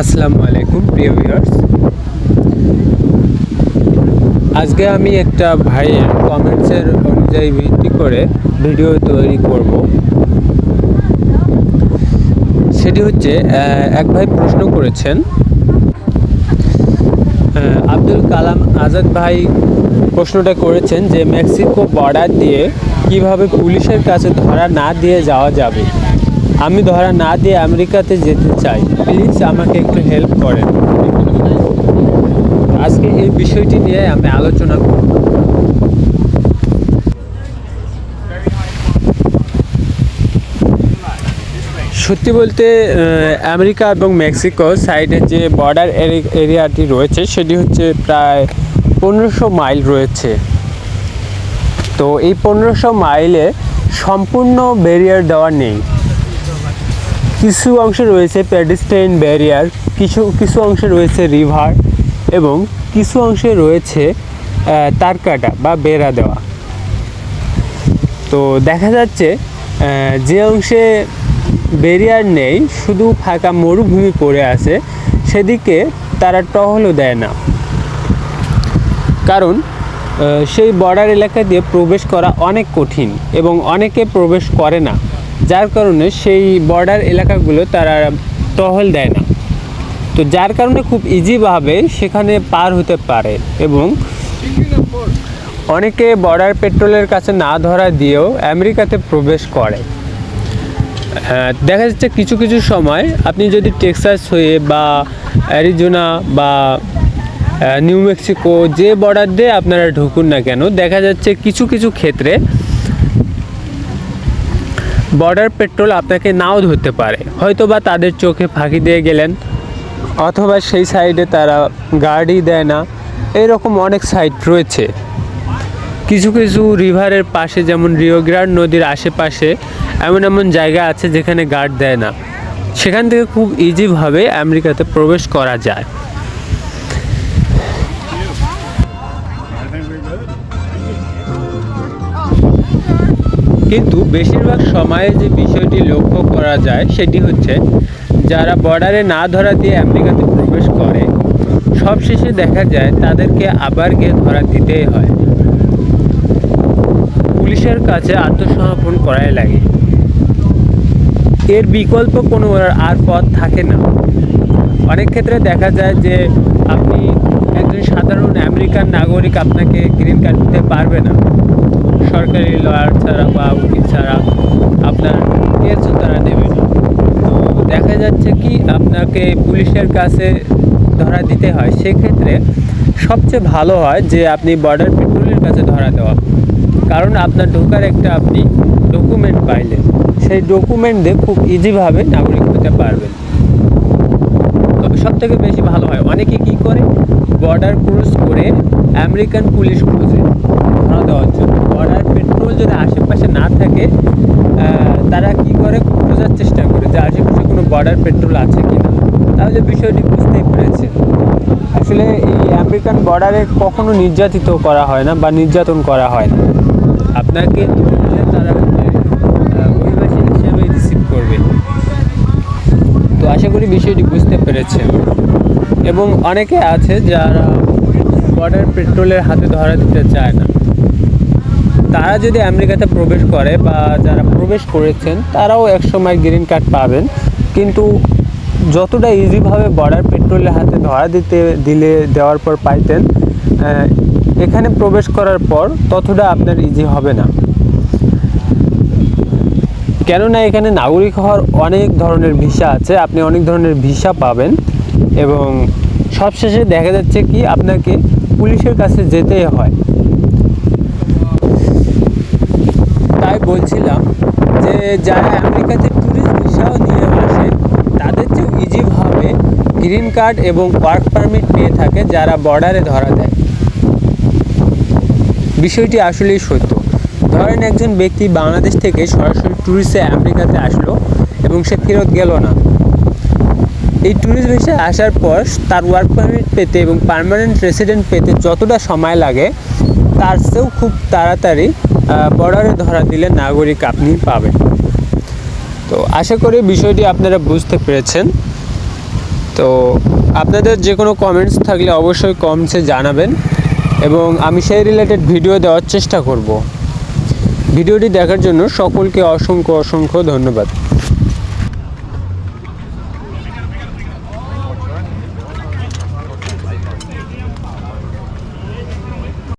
আসসালামু আলাইকুম, প্রিয় ভিউয়ার্স আজকে আমি একটা ভাইয়ের কমেন্টসের অনুযায়ী ভিত্তি করে ভিডিও তৈরি করব। সেটি হচ্ছে এক ভাই প্রশ্ন করেছেন আব্দুল কালাম আজাদ ভাই প্রশ্নটা করেছেন যে, মেক্সিকো বর্ডার দিয়ে কীভাবে পুলিশের কাছে ধরা না দিয়ে যাওয়া যাবে? আমি ধরা না দিয়ে আমেরিকাতে যেতে চাই। প্লিজ আমাকে একটু হেল্প করেন। আজকে এই বিষয়টি নিয়ে আমি আলোচনা করব। সত্যি বলতে আমেরিকা এবং মেক্সিকো সাইডে যে বর্ডার এরিয়াটি রয়েছে, সেটি হচ্ছে প্রায় পনেরোশো মাইল রয়েছে। তো এই পনেরোশো মাইলে সম্পূর্ণ ব্যারিয়ার দেওয়া নেই। কিছু অংশে রয়েছে প্যাডিস্টাইন ব্যারিয়ার কিছু কিছু অংশে রয়েছে রিভার এবং কিছু অংশে রয়েছে আহ, তারকাটা বা বেড়া দেওয়া। তো দেখা যাচ্ছে যে অংশে ব্যারিয়ার নেই শুধু ফাঁকা মরুভূমি পড়ে আছে সেদিকে তারা টহলও দেয় না। কারণ সেই বর্ডার এলাকা দিয়ে প্রবেশ করা অনেক কঠিন এবং অনেকে প্রবেশ করে না। যার কারণে সেই বর্ডার এলাকাগুলো তারা টহল দেয় না। তো যার কারণে খুব ইজিভাবে সেখানে পার হতে পারে এবং অনেকে বর্ডার পেট্রোলের কাছে না ধরা দিয়েও আমেরিকাতে প্রবেশ করে। হ্যাঁ, দেখা যাচ্ছে কিছু কিছু সময় আপনি যদি টেক্সাস হয়ে বা অ্যারিজোনা বা নিউ মেক্সিকো যে বর্ডার দিয়ে আপনারা ঢুকুন না কেন দেখা যাচ্ছে কিছু কিছু ক্ষেত্রে বর্ডার পেট্রোল আপনাকে নাও ধরতে পারে। হয়তো বা তাদের চোখে ফাঁকি দিয়ে গেলেন, অথবা সেই সাইডে তারা গার্ডই দেয় না। এরকম অনেক সাইট রয়েছে। কিছু কিছু রিভারের পাশে, যেমন রিওগ্রান্ড নদীর আশেপাশে, এমন এমন জায়গা আছে যেখানে গার্ড দেয় না। সেখান থেকে খুব ইজিভাবে আমেরিকাতে প্রবেশ করা যায়। কিন্তু বেশিরভাগ সময়ে যে বিষয়টি লক্ষ্য করা যায় সেটি হচ্ছে, যারা বর্ডারে না ধরা দিয়ে আমেরিকাতে প্রবেশ করে, সবশেষে দেখা যায় তাদেরকে আবার গিয়ে ধরা দিতেই হয়। পুলিশের কাছে আত্মসমর্পণ করাই লাগে। এর বিকল্প কোনো আর পথ থাকে না। অনেক ক্ষেত্রে দেখা যায় যে আপনি একজন সাধারণ আমেরিকান নাগরিক আপনাকে গ্রিন কার্ড দিতে পারবে না। সরকারি লয়ার ছাড়া বা উকিল ছাড়া আপনার কেসও তারা দেবে? না তো দেখা যাচ্ছে কি আপনাকে পুলিশের কাছে ধরা দিতে হয়। সেক্ষেত্রে সবচেয়ে ভালো হয় যে আপনি বর্ডার পেট্রোলের কাছে ধরা দেওয়া। কারণ আপনার ঢোকার একটা আপনি ডকুমেন্ট পাইলেন। সেই ডকুমেন্ট দিয়ে খুব ইজিভাবে নাগরিক হতে পারবেন। তবে সব থেকে বেশি ভালো হয়। অনেকে কি করে? বর্ডার ক্রস করে আমেরিকান পুলিশ খোঁজে ধরা দেওয়ার জন্য বর্ডার পেট্রোল যদি আশেপাশে না থাকে তারা কি করে? খোঁজার চেষ্টা করে যে আশেপাশে কোনো বর্ডার পেট্রোল আছে কি না তাহলে বিষয়টি বুঝতেই পেরেছে। আসলে এই আমেরিকান বর্ডারে কখনো নির্যাতিত করা হয় না বা নির্যাতন করা হয় না। আপনাকে তারা অভিবাসী হিসেবে রিসিভ করবে। তো আশা করি বিষয়টি বুঝতে পেরেছে। এবং অনেকে আছে যারা বর্ডার পেট্রোলের হাতে ধরা দিতে চায় না। তারা যদি আমেরিকাতে প্রবেশ করে বা যারা প্রবেশ করেছেন, তারাও একসময় গ্রিন কার্ড পাবেন। কিন্তু যতটা ইজিভাবে বর্ডার পেট্রোলের হাতে ধরা দিতে, দিলে, দেওয়ার পর পাইতেন এখানে প্রবেশ করার পর ততটা আপনার ইজি হবে না। কেননা এখানে নাগরিক হওয়ার অনেক ধরনের ভিসা আছে, আপনি অনেক ধরনের ভিসা পাবেন এবং সবশেষে দেখা যাচ্ছে কি, আপনাকে পুলিশের কাছে যেতেই হয়। বলছিলাম যে যারা আমেরিকাতে ট্যুরিস্ট ভিসাও নিয়ে আসে, তাদের চেয়েও ইজিভাবে গ্রিন কার্ড এবং ওয়ার্ক পারমিট পেয়ে থাকে যারা বর্ডারে ধরা দেয়। বিষয়টি আসলেই সত্য। ধরেন একজন ব্যক্তি বাংলাদেশ থেকে সরাসরি ট্যুরিস্টে আমেরিকাতে আসলো এবং সে ফেরত গেল না। এই ট্যুরিস্ট ভিসা আসার পর তার ওয়ার্ক পারমিট পেতে এবং পার্মানেন্ট রেসিডেন্ট পেতে যতটা সময় লাগে, তার চেয়েও খুব তাড়াতাড়ি বর্ডারে ধরা দিলে নাগরিক আপনি পাবেন। তো আশা করি বিষয়টি আপনারা বুঝতে পেরেছেন। তো আপনাদের যে কোনো কমেন্টস থাকলে অবশ্যই কমেন্টসে জানাবেন এবং আমি সেই রিলেটেড ভিডিও দেওয়ার চেষ্টা করব। ভিডিওটি দেখার জন্য সকলকে অসংখ্য অসংখ্য ধন্যবাদ।